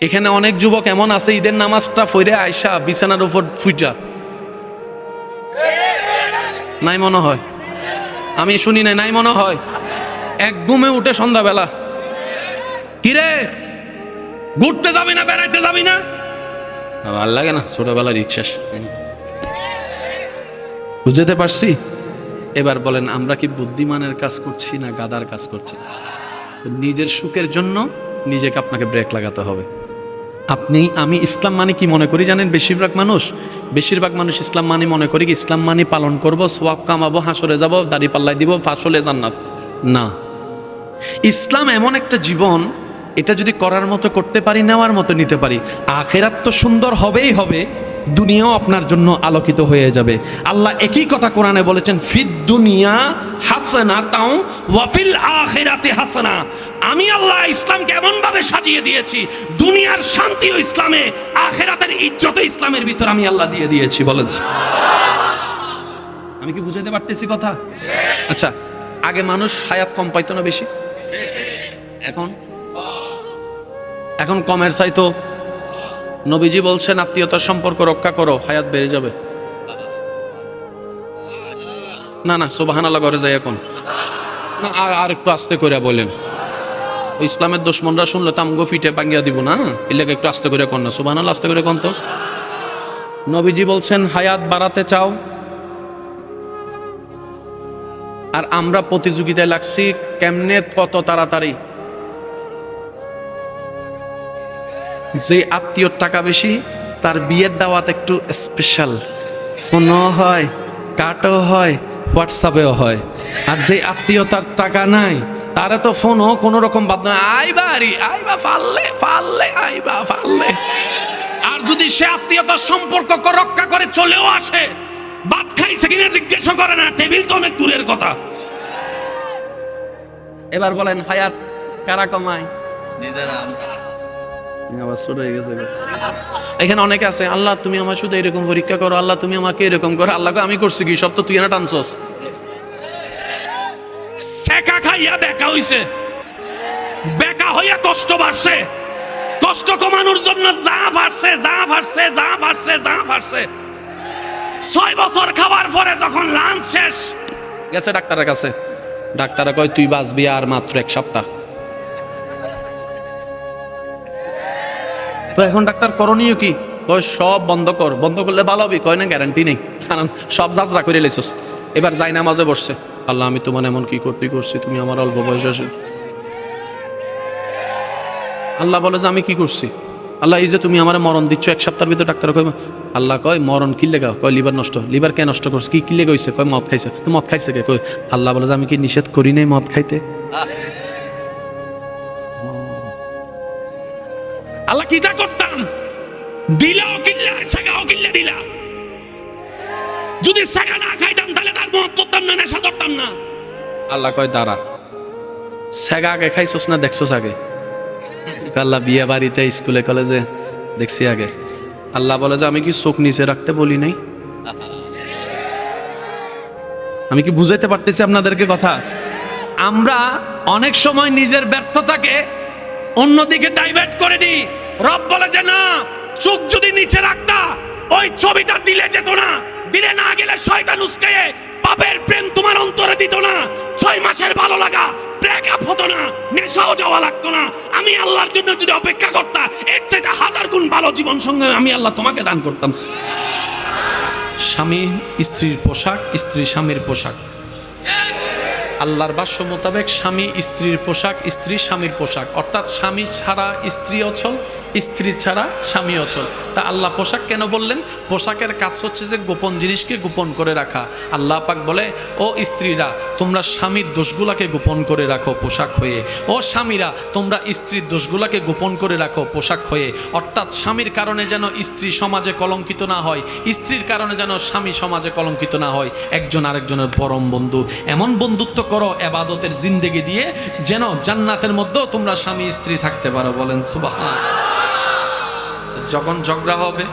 এখানে অনেক যুবক এমন আছে, ঈদের নামাজটা ফইরে আয়সা বিছানার উপর ফুইটা। নাই মনে হয়। আমি শুনি নাই নাই মনে হয়। এক ঘুমে উঠে সন্ধ্যাবেলা। কিরে? ঘুরতে যাবি না, বেড়াইতে যাবি না? ভালো লাগে না, ছোটবেলার ইচ্ছা বুঝতে পারছি? এবার বলেন, আমরা কি বুদ্ধিমানের কাজ করছি না গাদার কাজ করছি? নিজের সুখের জন্য নিজেকে আপনাকে ব্রেক লাগাতে হবে। আপনি, আমি ইসলাম মানে কি মনে করি জানেন? বেশিরভাগ মানুষ বেশিরভাগ মানুষ ইসলাম মানে মনে করি কি, ইসলাম মানে পালন করব, সোয়াব কামাবো, হাসরে যাব, দাড়ি পাল্লাই দিব ফাঁসলে জান্নাত। না। ইসলাম এমন একটা জীবন, এটা যদি করার মতো, করতে পারি, নেওয়ার মতো, নিতে পারি, আখেরাত তো সুন্দর হবেই হবে দুনিয়াও আপনার জন্য আলোকিত হয়ে যাবে। আল্লাহ একই কথা কোরআনে বলেছেন, ফিদ দুনিয়া হাসানা তাও ওয়াফিল আখেরাতে হাসানা। আমি আল্লাহ ইসলামকে এমন ভাবে সাজিয়ে দিয়েছি, দুনিয়ার শান্তি ও ইসলামে, আখেরাতের ইজ্জত ইসলামের ভিতর আমি আল্লাহ দিয়ে দিয়েছি, বলেন। আমি কি বুঝাতে পারতেছি কথা? আচ্ছা আগে মানুষ হায়াত কম পাইতো না বেশি? এখন? এখন কমের চাইতো নবীজি বলছেন, আত্মীয়তার সম্পর্ক রক্ষা করো, হায়াত বেড়ে যাবে। না না সোবাহান আল্লাহ ঘরে যাই এখন। না, আর আর একটু আস্তে করে বলেন। ইসলামের দুশ্মনরা শুনলে তো আমগো ফিটে বাঙ্গিয়া দিব না? এলাকা একটু আস্তে করে কন না সোবাহান আল্লাহ আস্তে করে কন তো। নবীজি বলছেন, হায়াত বাড়াতে চাও। আর আমরা প্রতিযোগিতায় লাগছি, কেমনে কত তাড়াতাড়ি। যে আত্মীয়র টাকা বেশি, তার বিয়ের দাওয়াত একটু স্পেশাল ফোনও হয় কাটও হয় হোয়াটসঅ্যাপেও হয়। আর যে আত্মীয়তার টাকা নাই, তারা তো ফোনও কোনো রকম বাদ নয় আইবা আরি আইবা ফাললে ফাললে আইবা ফাললে। আর যদি সে আত্মীয়তার সম্পর্ক রক্ষা করে চলেও আসে, ভাত খাইছে কিনা জিজ্ঞেস করে না, টেবিল তো অনেক দূরের কথা। এবার বলেন, হায়াত কারা কমায়? হয়ে এখানে অনেকে আছে, আল্লাহ, তুমি আমার শুধু এরকম পরীক্ষা করো, আল্লাহ, তুমি আমাকে এরকম করো। আল্লাহকে আমি করছি কি? সব তো তুই না টানছস। সেকা খাইয়া বেকা হইছে। বেকা হইয়া কষ্ট বাড়ছে। কষ্ট কমানোর জন্য যা ফাটছে যা ফাটছে যা ফাটছে যা ফাটছে ছয় বছর খাবার পরে যখন লাঞ্চ শেষ, গেছে ডাক্তারের কাছে। ডাক্তারে কয়, তুই বাঁচবি আর মাত্র এক সপ্তাহ। তো এখন ডাক্তার করণীয় কি? কয়, সব বন্ধ কর। বন্ধ করলে ভালো হবে। কয়, না গ্যারান্টি নেই। কারণ সব যাত্রা করে লেছিস। এবার যাই, নামাজে বসছে। আল্লাহ, আমি তোমার এমন কি করতে করছি? তুমি আমার অল্প বয়সে আসে আল্লাহ বলে যে, আমি কি করছি? আল্লাহ, এই যে তুমি আমার মরণ দিচ্ছ, এক সপ্তাহের ভিতরে ডাক্তার কয় আল্লাহ, কয়, মরণ কি লেগা? কয়, লিভার নষ্ট। লিভার কে নষ্ট করছে? কি কি লেগে কয়, মদ খাইছে। তো মদ খাইছে কে? কয়, আল্লাহ বলে যে, আমি কি নিষেধ করি নাই মদ খাইতে? আল্লাহ কি কিতা করতাম? দিলাও কিল্লা, সাগাও কিল্লা দিলা। যদি সাগা না খাইতাম, তাহলে তার মত করতাম না, নেশা করতাম না। আল্লাহ কয়, দাঁড়া। সাগা আগে খাইছস না দেখছস আগে? আল্লাহ বিয়ে বাড়িতে, স্কুলে, কলেজে দেখছি আগে। আল্লাহ বলে যে, আমি কি চোখ নিচে রাখতে বলি নাই? আমি কি বুঝাইতে পারতেছি আপনাদেরকে কথা? আমরা অনেক সময় নিজের ব্যর্থতাকে অন্যদিকে ডাইভার্ট করে দিই রব বলে যে, না, চোখ যদি নিচে রাখতা, ওই ছবিটা দিলে যেত না। দিলে না গেলে শয়তান উস্কায়ে পাপের প্রেম তোমার অন্তরে দিত না। ছয় মাসের ভালো লাগা ব্রেকআপ হতো না, নেশাও যাওয়া লাগতো না। আমি আল্লাহর জন্য যদি অপেক্ষা করতা, এর চাইতে হাজার গুণ ভালো জীবন সঙ্গে আমি আল্লাহ তোমাকে দান করতাম। স্বামী, স্ত্রীর পোশাক, স্ত্রী স্বামীর পোশাক। আল্লাহর বাস্য মোতাবেক স্বামী স্ত্রীর পোশাক, স্ত্রী স্বামীর পোশাক। অর্থাৎ স্বামী ছাড়া স্ত্রী অচল, স্ত্রী ছাড়া স্বামী অচল। তা আল্লাহ পোশাক কেন বললেন? পোশাকের কাজ হচ্ছে যে গোপন জিনিসকে গোপন করে রাখা। আল্লাহ পাক বলে, ও স্ত্রীরা, তোমরা স্বামীর দোষগুলাকে গোপন করে রাখো পোশাক হয়ে। ও স্বামীরা, তোমরা স্ত্রীর দোষগুলাকে গোপন করে রাখো পোশাক হয়ে। অর্থাৎ স্বামীর কারণে যেন স্ত্রী সমাজে কলঙ্কিত না হয়, স্ত্রীর কারণে যেন স্বামী সমাজে কলঙ্কিত না হয়। একজন আরেকজনের পরম বন্ধু। এমন বন্ধুত্ব করো এবাদতের জিন্দেগি দিয়ে যেন জান্নাতের মধ্যেও তোমরা স্বামী স্ত্রী থাকতে পারো, বলেন সুবাহ যখন ঝগড়া হবে,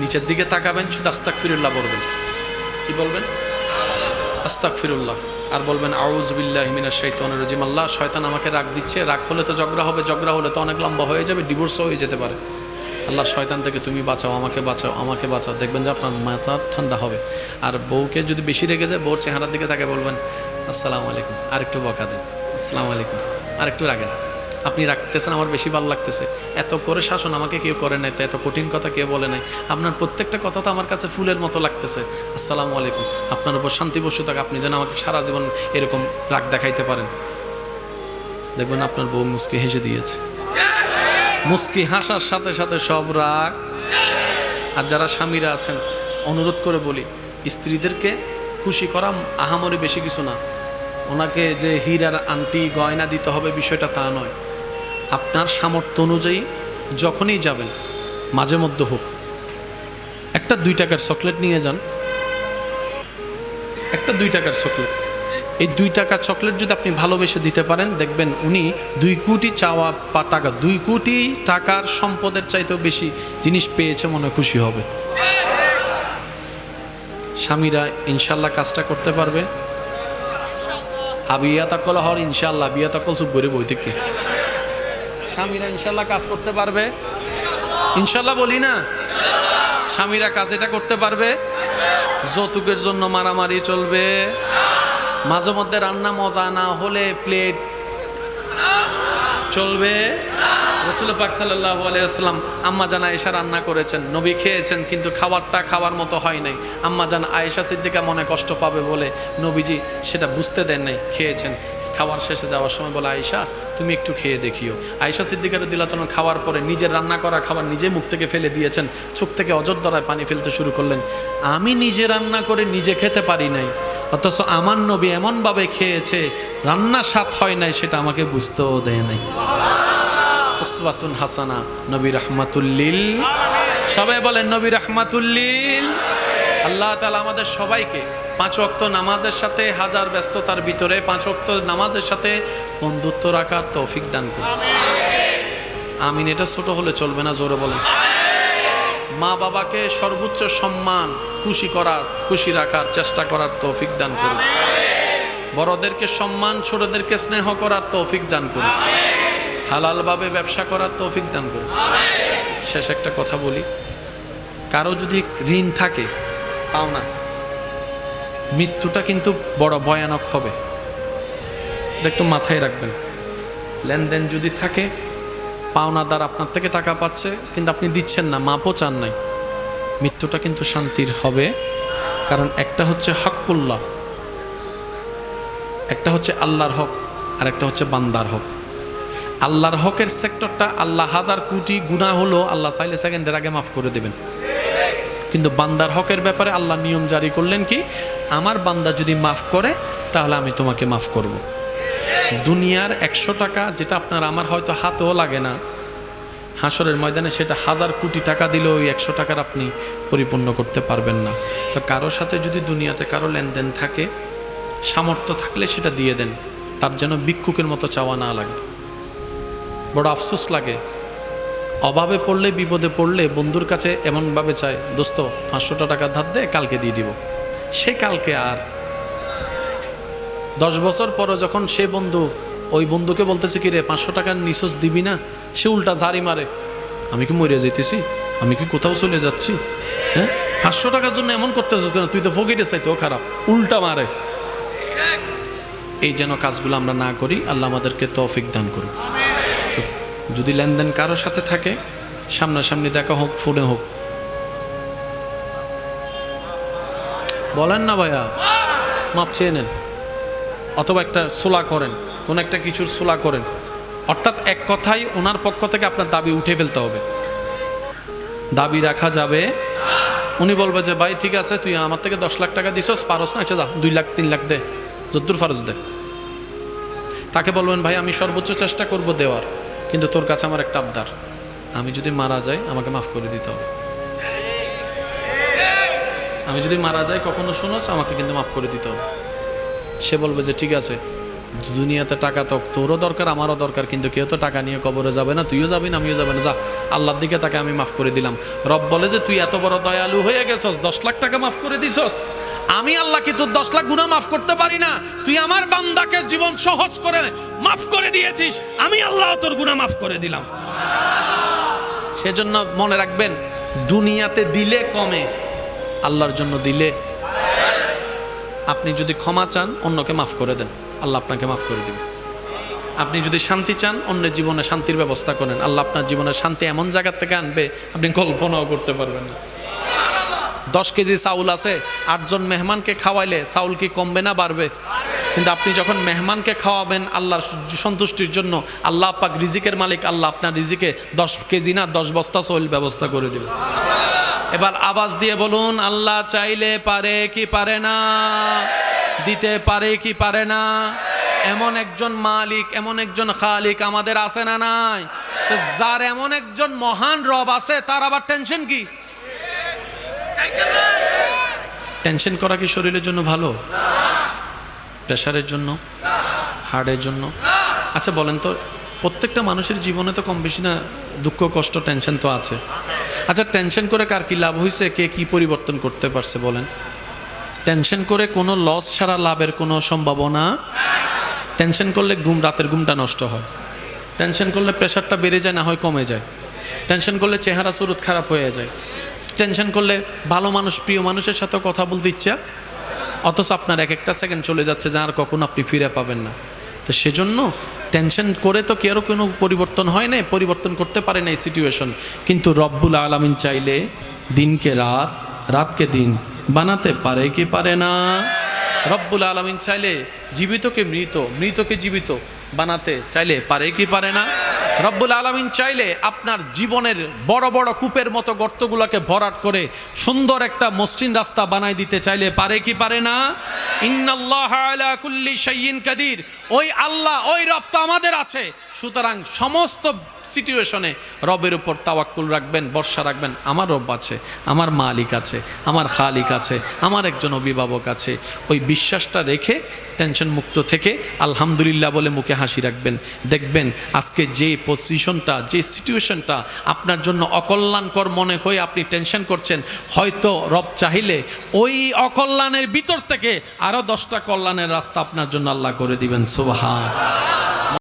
নিচের দিকে তাকাবেন, শুধু আস্তাক ফিরুল্লাহ বলবেন। কি বলবেন? আস্তাক ফিরুল্লাহ আর বলবেন আউজবিল্লাহ মিনা শৈতান রাজিম। আল্লাহ, শয়তান আমাকে রাগ দিচ্ছে। রাগ হলে তো ঝগড়া হবে, ঝগড়া হলে তো অনেক লম্বা হয়ে যাবে, ডিভোর্সও হয়ে যেতে পারে। আল্লাহ শয়তান থেকে তুমি বাঁচাও, আমাকে বাঁচাও আমাকে বাঁচাও। দেখবেন যে আপনার মাথা ঠান্ডা হবে। আর বউকে যদি বেশি রেগে যায়, বউর চেহারার দিকে তাকে বলবেন, আসসালামু আলাইকুম। আর একটু বকা দেন, আসসালামু আলাইকুম। আর একটু রাগেন। আপনি রাখতেছেন আমার বেশি ভালো লাগতেছে। এত করে শাসন আমাকে কেউ করে নাই, তো এত কঠিন কথা কেউ বলে নাই। আপনার প্রত্যেকটা কথা তো আমার কাছে ফুলের মতো লাগতেছে। আসসালামু আলাইকুম। আপনার উপর শান্তি বসু থাক আপনি যেন আমাকে সারা জীবন এরকম রাগ দেখাইতে পারেন। দেখবেন আপনার বউ মুসকি হেসে দিয়েছে। মুস্কি হাসার সাথে সাথে সব রাগ। আর যারা স্বামীরা আছেন, অনুরোধ করে বলি, স্ত্রীদেরকে খুশি করা আহামরি বেশি কিছু না। ওনাকে যে হীরার আংটি, গয়না দিতে হবে বিষয়টা তা নয়। আপনার সামর্থ্য অনুযায়ী যখনই যাবেন, মাঝে মধ্যে হোক। একটা দুই টাকার চকলেট নিয়ে যান। একটা দুই টাকার চকলেট। এই দুই টাকার চকলেট যদি আপনি ভালোবেসে দিতে পারেন, দেখবেন উনি দুই কোটি চাওয়া বা টাকা, দুই কোটি টাকার সম্পদের চাইতেও বেশি জিনিস পেয়েছে মনে খুশি হবে। স্বামীরা ইনশাল্লাহ কাজটা করতে পারবে। আবিয়া তাকল হর ইনশাল্লাহ, বিয়া তাকল চুপ করে বই থেকে। স্বামীরা ইনশাল্লাহ কাজ করতে পারবে। ইনশাল্লাহ বলি না। স্বামীরা কাজ এটা করতে পারবে। যৌতুকের জন্য মারামারি চলবে। মাঝে মধ্যে রান্না মজা না হলে প্লেট চলবে। রসুল পাক সাল্লাহ আলাইসাল্লাম আম্মা জান আয়েশা রান্না করেছেন, নবী খেয়েছেন, কিন্তু খাবারটা খাওয়ার মতো হয় নাই। আম্মা জান আয়েশা সিদ্দিকা মনে কষ্ট পাবে বলে নবীজি সেটা বুঝতে দেন নাই, খেয়েছেন। খাওয়ার শেষে যাওয়ার সময় বলে, আয়েশা, তুমি একটু খেয়ে দেখিও। আয়েশা সিদ্দিকার দিলাতন খাওয়ার পরে নিজের রান্না করা খাবার নিজে মুখ থেকে ফেলে দিয়েছেন, চোখ থেকে অজর দ্বারায় পানি ফেলতে শুরু করলেন। আমি নিজে রান্না করে নিজে খেতে পারি নাই। অথচ আমার নবী এমনভাবে খেয়েছে, রান্না স্বাদ হয় নাই, সেটা আমাকে বুঝতেও দেয় নাই। উসওয়াতুন হাসানা, নবী রহমাতুল্লিল। সবাই বলেন, নবী রহমাতুল্লিল। আল্লাহ তালা আমাদের সবাইকে পাঁচ ওয়াক্ত নামাজের সাথে, হাজার ব্যস্ততার ভিতরে পাঁচ ওয়াক্ত নামাজের সাথে বন্ধুত্ব রাখার তৌফিক দান করুন। আমিন, এটা ছোট হলে চলবে না, জোরে বলেন। মা বাবাকে সর্বোচ্চ সম্মান খুশি করার খুশি রাখার চেষ্টা করার তৌফিক দান করুন। বড়দেরকে সম্মান ছোটদেরকে স্নেহ করার তৌফিক দান করুন। হালালভাবে ব্যবসা করার তৌফিক দান করুন। শেষ একটা কথা বলি। কারও যদি ঋণ থাকে পাও না। মৃত্যুটা কিন্তু বড় ভয়ানক হবে। এটা একটু মাথায় রাখবেন। লেনদেন যদি থাকে পাওনাদার আপনার থেকে টাকা পাচ্ছে, কিন্তু আপনি দিচ্ছেন না, মাপও চান নাই। মৃত্যুটা কিন্তু শান্তির হবে, কারণ একটা হচ্ছে হকুল্লাহ একটা হচ্ছে আল্লাহর হক, আর একটা হচ্ছে বান্দার হক। আল্লাহর হকের সেক্টরটা আল্লাহ হাজার কোটি গুণা হলো আল্লাহ চাইলে সেকেন্ডের আগে মাফ করে দেবেন। কিন্তু বান্দার হকের ব্যাপারে আল্লাহ নিয়ম জারি করলেন কি, আমার বান্দা যদি মাফ করে, তাহলে আমি তোমাকে মাফ করব। দুনিয়ার একশো টাকা যেটা আপনার আমার হয়তো হাতেও লাগে না। হাসরের ময়দানে সেটা হাজার কোটি টাকা দিলেও ওই একশো টাকার আপনি পরিপূর্ণ করতে পারবেন না। তো কারও সাথে যদি দুনিয়াতে কারও লেনদেন থাকে, সামর্থ্য থাকলে সেটা দিয়ে দেন। তার যেন ভিক্ষুকের মতো চাওয়া না লাগে। বড় আফসোস লাগে। অভাবে পড়লে, বিপদে পড়লে বন্ধুর কাছে এমনভাবে চায়, দোস্ত পাঁচশোটা টাকা ধার দে, কালকে দিয়ে দিব। সে কালকে আর দশ বছর পরে যখন সে বন্ধু, ওই বন্ধুকে বলতেছে কি রে, পাঁচশো টাকার নিঃশ্বাস দিবি না? সে উল্টা ঝাড়ি মারে। আমি কি মরে যেতেছি আমি কি কোথাও চলে যাচ্ছি? হ্যাঁ? পাঁচশো টাকার জন্য এমন করতেছ কেন? তুই তো ফকিরে চাইতেও খারাপ। উল্টা মারে। এই যেন কাজগুলো আমরা না করি, আল্লাহ আমাদেরকে তৌফিক দান করুন তো যদি লেনদেন কারও সাথে থাকে, সামনাসামনি দেখা হোক, ফোনে হোক। বলেন না ভাইয়া। মাপ চেয়ে নেন। অথবা একটা সোলা করেন, কোন একটা কিছুর সোলা করেন। অর্থাৎ এক কথাই ওনার পক্ষ থেকে আপনার দাবি উঠে ফেলতে হবে। দাবি রাখা যাবে। উনি বলবে যে, ভাই, ঠিক আছে, তুই আমার থেকে দশ লাখ টাকা দিছস, পারস না আচ্ছা যা, দুই লাখ, তিন লাখ দে, যদ্দুর ফারজ দে। তাকে বলবেন, ভাই, আমি সর্বোচ্চ চেষ্টা করব দেওয়ার, কিন্তু তোর কাছে আমার একটা আবদার। আমি যদি মারা যাই, আমাকে মাফ করে দিতে হবে। আমি যদি মারা যাই, কখনো শোনোস, আমাকে কিন্তু মাফ করে দিতে হবে। সে বলবে যে, ঠিক আছে, দুনিয়াতে টাকা তো, তোরও দরকার, আমারও দরকার, কিন্তু কেউ তো টাকা নিয়ে কবরে যাবে না, তুইও যাবি না, আমিও যাবে না। যা, আল্লাহর দিকে তাকে আমি মাফ করে দিলাম। রব বলে যে, তুই এত বড় দয়ালু হয়ে গেছস, দশ লাখ টাকা মাফ করে দিছস। আমি আল্লাহ কি তোর দশ লাখ গুণা মাফ করতে পারি না। তুই আমার বান্দাকে জীবন সহজ করে মাফ করে দিয়েছিস, আমি আল্লাহ তোর গুণা মাফ করে দিলাম। সেজন্য মনে রাখবেন, দুনিয়াতে দিলে কমে, আল্লাহর জন্য দিলে আপনি যদি ক্ষমা চান, অন্যকে মাফ করে দেন। আল্লাহ আপনাকে মাফ করে দিবে। আপনি যদি শান্তি চান, অন্যের জীবনে শান্তির ব্যবস্থা করেন। আল্লাহ আপনার জীবনের শান্তি এমন জায়গার থেকে আনবে, আপনি কল্পনাও করতে পারবেন না। দশ কেজি চাউল আছে, আটজন মেহমানকে খাওয়াইলে চাউল কি কমবে না বাড়বে? কিন্তু আপনি যখন মেহমানকে খাওয়াবেন আল্লাহর সন্তুষ্টির জন্য, আল্লাহ পাক রিজিকের মালিক, আল্লাহ আপনার রিজিকে দশ কেজি না দশ বস্তা চাউল ব্যবস্থা করে দিল এবার আওয়াজ দিয়ে বলুন, আল্লাহ চাইলে পারে কি পারে না? দিতে পারে কি পারে না? এমন একজন মালিক, এমন একজন খালিক আমাদের আছে না নাই? তো যার এমন একজন মহান রব আছে, তার আবার টেনশন কি? টেনশন করা কি শরীরের জন্য ভালো? প্রেশারের জন্য? হার্টের জন্য? আচ্ছা বলেন তো, প্রত্যেকটা মানুষের জীবনে তো কম বেশি না দুঃখ, কষ্ট টেনশন তো আছে। আচ্ছা টেনশন করে কার কি লাভ হয়েছে কে কি পরিবর্তন করতে পারছে বলেন? টেনশন করে কোনো লস ছাড়া লাভের কোনো সম্ভাবনা টেনশন করলে ঘুম, রাতের ঘুমটা নষ্ট হয়। টেনশন করলে প্রেশারটা বেড়ে যায়, না হয় কমে যায়। টেনশন করলে চেহারা সুরত খারাপ হয়ে যায়। টেনশন করলে ভালো মানুষ, প্রিয় মানুষের সাথে কথা বলতে ইচ্ছা। অথচ আপনার এক একটা সেকেন্ড চলে যাচ্ছে, যা আর কখন আপনি ফিরে পাবেন না। তো সেজন্য টেনশন করে তো কেউ কোনো পরিবর্তন হয় না পরিবর্তন করতে পারে না এই সিচুয়েশন কিন্তু রব্বুল আলমিন চাইলে দিনকে রাত, রাতকে দিন বানাতে পারে কি পারে না? রব্বুল আলমিন চাইলে জীবিতকে মৃত, মৃতকে জীবিত বানাতে চাইলে পারে কি পারে না? রব্বুল আলমিন চাইলে আপনার জীবনের বড় বড় কূপের মতো গর্তগুলোকে ভরাট করে সুন্দর একটা মসৃণ রাস্তা বানাই দিতে চাইলে পারে কি পারে না? কুল্লি কাদির। ওই আল্লাহ, ওই রব তো আমাদের আছে। সুতরাং সমস্ত সিচুয়েশনে রবের উপর তাওয়াক্কুল রাখবেন বর্ষা রাখবেন, আমার রব আছে, আমার মালিক আছে, আমার খালিক আছে, আমার একজন অভিভাবক আছে। ওই বিশ্বাসটা রেখে টেনশন মুক্ত থেকে আলহামদুলিল্লাহ বলে মুখে হাসি রাখবেন। দেখবেন আজকে যে পজিশনটা যে সিচুয়েশনটা আপনার জন্য অকল্যাণকর মনে হয়ে আপনি টেনশন করছেন, হয়তো রব চাইলে ওই অকল্যাণের ভিতর থেকে আরও দশটা কল্যাণের রাস্তা আপনার জন্য আল্লাহ করে দিবেন। সুবাহা